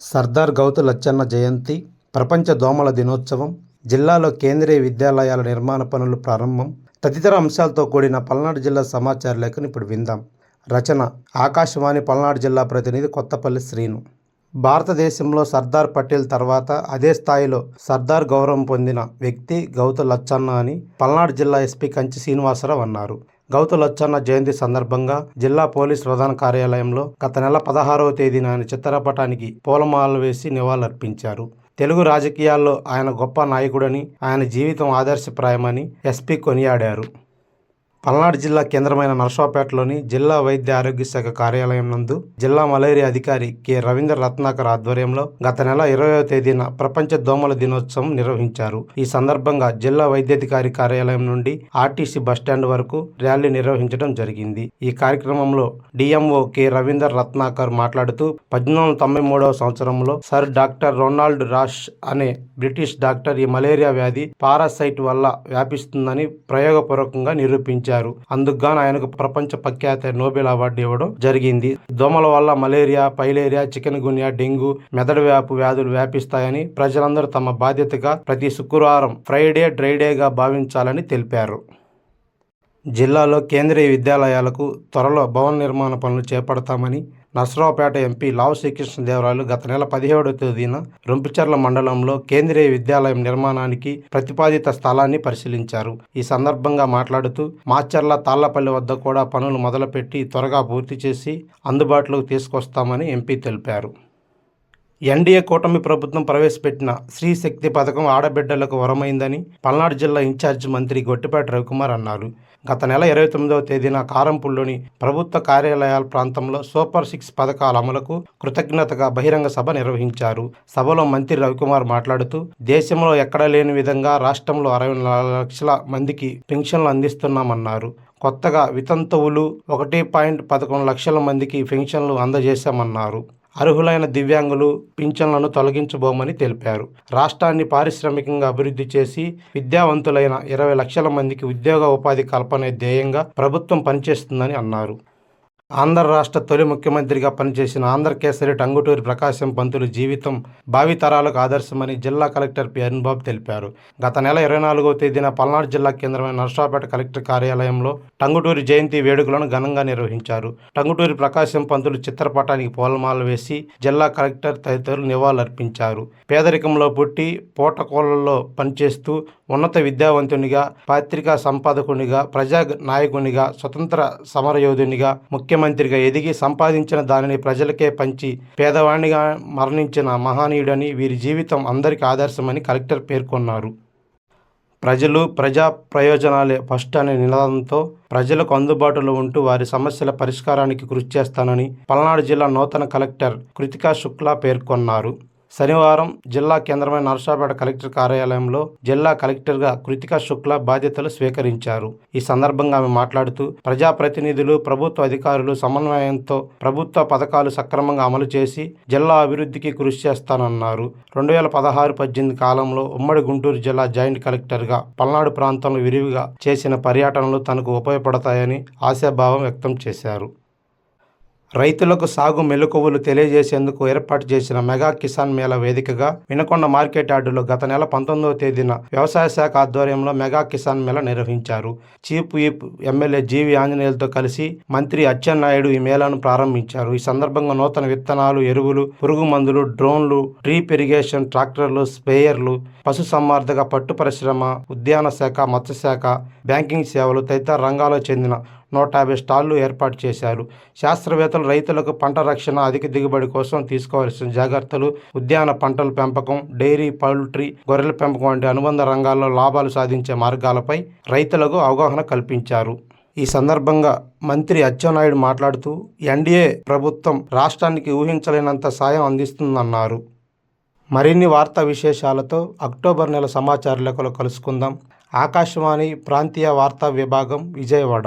సర్దార్ గౌతు లచ్చన్న జయంతి ప్రపంచ దోమల దినోత్సవం జిల్లాలో కేంద్రీయ విద్యాలయాల నిర్మాణ పనులు ప్రారంభం తదితర అంశాలతో కూడిన పల్నాడు జిల్లా సమాచార లేఖను ఇప్పుడు విందాం. రచన ఆకాశవాణి పల్నాడు జిల్లా ప్రతినిధి కొత్తపల్లి శ్రీను. భారతదేశంలో సర్దార్ పటేల్ తర్వాత అదే స్థాయిలో సర్దార్ గౌరవం పొందిన వ్యక్తి గౌత లచ్చన్న అని పల్నాడు జిల్లా ఎస్పీ కంచి శ్రీనివాసరావు అన్నారు. గౌతు లచ్చన్న జయంతి సందర్భంగా జిల్లా పోలీస్ ప్రధాన కార్యాలయంలో గత నెల పదహారవ తేదీన ఆయన చిత్రపటానికి పూలమాలలు వేసి నివాళులర్పించారు. తెలుగు రాజకీయాల్లో ఆయన గొప్ప నాయకుడని ఆయన జీవితం ఆదర్శప్రాయమని ఎస్పీ కొనియాడారు. పల్నాడు జిల్లా కేంద్రమైన నర్సాపేటలోని జిల్లా వైద్య ఆరోగ్య శాఖ కార్యాలయం నందు జిల్లా మలేరియా అధికారి కె. రవీంద్ర రత్నాకర్ ఆధ్వర్యంలో గత నెల ఇరవయో తేదీన ప్రపంచ దోమల దినోత్సవం నిర్వహించారు. ఈ సందర్భంగా జిల్లా వైద్యాధికారి కార్యాలయం నుండి ఆర్టీసీ బస్టాండ్ వరకు ర్యాలీ నిర్వహించడం జరిగింది. ఈ కార్యక్రమంలో డిఎంఓ కె. రవీందర్ రత్నాకర్ మాట్లాడుతూ పద్దెనిమిది వందల తొంభై మూడవ సంవత్సరంలో సర్ డాక్టర్ రొనాల్డ్ రాష్ అనే బ్రిటిష్ డాక్టర్ ఈ మలేరియా వ్యాధి పారాసైట్ వల్ల వ్యాపిస్తుందని ప్రయోగపూర్వకంగా నిరూపించారు. అందుకుగాను ఆయనకు ప్రపంచ ప్రఖ్యాత నోబెల్ అవార్డు ఇవ్వడం జరిగింది. దోమల వల్ల malaria filaria chikungunya dengue మెదడు వ్యాపు వ్యాధులు వ్యాపిస్తాయని ప్రజలందరూ తమ బాధ్యతగా ప్రతి శుక్రవారం ఫ్రైడే డ్రైడేగా భావించాలని తెలిపారు. జిల్లాలో కేంద్రీయ విద్యాలయాలకు త్వరలో భవన నిర్మాణ పనులు చేపడతామని నర్సరావుపేట ఎంపీ లావు శ్రీకృష్ణదేవరాయలు గత నెల పదిహేడవ తేదీన రొంపిచర్ల మండలంలో కేంద్రీయ విద్యాలయం నిర్మాణానికి ప్రతిపాదిత స్థలాన్ని పరిశీలించారు. ఈ సందర్భంగా మాట్లాడుతూ మాచర్ల తాళ్ళపల్లి వద్ద కూడా పనులు మొదలుపెట్టి త్వరగా పూర్తి చేసి అందుబాటులోకి తీసుకొస్తామని ఎంపీ తెలిపారు. ఎన్డీఏ కూటమి ప్రభుత్వం ప్రవేశపెట్టిన స్త్రీ శక్తి పథకం ఆడబిడ్డలకు వరమైందని పల్నాడు జిల్లా ఇన్ఛార్జ్ మంత్రి గొట్టిపాటి రవికుమార్ అన్నారు. గత నెల ఇరవై తొమ్మిదవ తేదీన కారంపూల్లోని ప్రభుత్వ కార్యాలయాల ప్రాంతంలో సూపర్ సిక్స్ పథకాల అమలుకు కృతజ్ఞతగా బహిరంగ సభ నిర్వహించారు. సభలో మంత్రి రవికుమార్ మాట్లాడుతూ దేశంలో ఎక్కడా లేని విధంగా రాష్ట్రంలో అరవై నాలుగు లక్షల మందికి పెన్షన్లు అందిస్తున్నామన్నారు. కొత్తగా వితంతువులు ఒకటి పాయింట్ పదకొండు లక్షల మందికి పెన్షన్లు అందజేశామన్నారు. అర్హులైన దివ్యాంగులు పింఛన్లను తొలగించబోమని తెలిపారు. రాష్ట్రాన్ని పారిశ్రామికంగా అభివృద్ధి చేసి విద్యావంతులైన ఇరవై లక్షల మందికి ఉద్యోగ ఉపాధి కల్పనే ధ్యేయంగా ప్రభుత్వం పనిచేస్తుందని అన్నారు. ఆంధ్ర రాష్ట్ర తొలి ముఖ్యమంత్రిగా పనిచేసిన ఆంధ్రకేసరి టంగుటూరి ప్రకాశం పంతులు జీవితం భావితరాలకు ఆదర్శమని జిల్లా కలెక్టర్ పి. అరుణ్బాబు తెలిపారు. గత నెల ఇరవై నాలుగవ తేదీన పల్నాడు జిల్లా కేంద్రమైన నర్సాపేట కలెక్టర్ కార్యాలయంలో టంగుటూరి జయంతి వేడుకలను ఘనంగా నిర్వహించారు. టంగుటూరి ప్రకాశం పంతులు చిత్రపటానికి పూలమాల వేసి జిల్లా కలెక్టర్ తదితరులు నివాళులర్పించారు. పేదరికంలో పుట్టి పూటకోళ్ళలో పనిచేస్తూ ఉన్నత విద్యావంతునిగా పాత్రికా సంపాదకునిగా ప్రజా నాయకునిగా స్వతంత్ర సమరయోధునిగా ముఖ్య ముఖ్యమంత్రిగా ఎదిగి సంపాదించిన దానిని ప్రజలకే పంచి పేదవాణిగా మరణించిన మహనీయుడని వీరి జీవితం అందరికీ ఆదర్శమని కలెక్టర్ పేర్కొన్నారు. ప్రజలు ప్రజా ప్రయోజనాలే ఫస్ట్ అనే నినాదంతో ప్రజలకు అందుబాటులో ఉంటూ వారి సమస్యల పరిష్కారానికి కృషి చేస్తానని పల్నాడు జిల్లా నూతన కలెక్టర్ కృతికా శుక్లా పేర్కొన్నారు. శనివారం జిల్లా కేంద్రమైన నర్సాపేట కలెక్టర్ కార్యాలయంలో జిల్లా కలెక్టర్గా కృతికా శుక్లా బాధ్యతలు స్వీకరించారు. ఈ సందర్భంగా ఆమె మాట్లాడుతూ ప్రజాప్రతినిధులు ప్రభుత్వ అధికారులు సమన్వయంతో ప్రభుత్వ పథకాలు సక్రమంగా అమలు చేసి జిల్లా అభివృద్ధికి కృషి చేస్తానన్నారు. రెండు వేల పదహారు పద్దెనిమిది కాలంలో ఉమ్మడి గుంటూరు జిల్లా జాయింట్ కలెక్టర్గా పల్నాడు ప్రాంతంలో విరివిగా చేసిన పర్యటనలు తనకు ఉపయోగపడతాయని ఆశాభావం వ్యక్తం చేశారు. రైతులకు సాగు మెలకువలు తెలియజేసేందుకు ఏర్పాటు చేసిన మెగా కిసాన్ మేళా వేదికగా వినకొండ మార్కెట్ యార్డులో గత నెల పంతొమ్మిదవ తేదీన వ్యవసాయ శాఖ ఆధ్వర్యంలో మెగా కిసాన్ మేళా నిర్వహించారు. Chief whip MLA G V ఆంజనేయులతో కలిసి మంత్రి అచ్చెన్నాయుడు ఈ మేళాను ప్రారంభించారు. ఈ సందర్భంగా నూతన విత్తనాలు ఎరువులు పురుగు మందులు డ్రోన్లు డ్రీప్ ఇరిగేషన్ ట్రాక్టర్లు స్ప్రేయర్లు పశు సంవర్ధక పట్టు పరిశ్రమ ఉద్యాన శాఖ మత్స్యశాఖ బ్యాంకింగ్ సేవలు తదితర రంగాలకు చెందిన నూట యాభై స్టాళ్ళు ఏర్పాటు చేశారు. శాస్త్రవేత్తలు రైతులకు పంట రక్షణ అధిక దిగుబడి కోసం తీసుకోవాల్సిన జాగ్రత్తలు ఉద్యాన పంటల పెంపకం డైరీ పౌల్ట్రీ గొర్రెల పెంపకం వంటి అనుబంధ రంగాల్లో లాభాలు సాధించే మార్గాలపై రైతులకు అవగాహన కల్పించారు. ఈ సందర్భంగా మంత్రి అచ్చెన్నాయుడు మాట్లాడుతూ ఎన్డీఏ ప్రభుత్వం రాష్ట్రానికి ఊహించలేనంత సాయం అందిస్తుందన్నారు. మరిన్ని వార్తా విశేషాలతో అక్టోబర్ నెల సమాచార లేఖలో కలుసుకుందాం. ఆకాశవాణి ప్రాంతీయ వార్తా విభాగం విజయవాడ.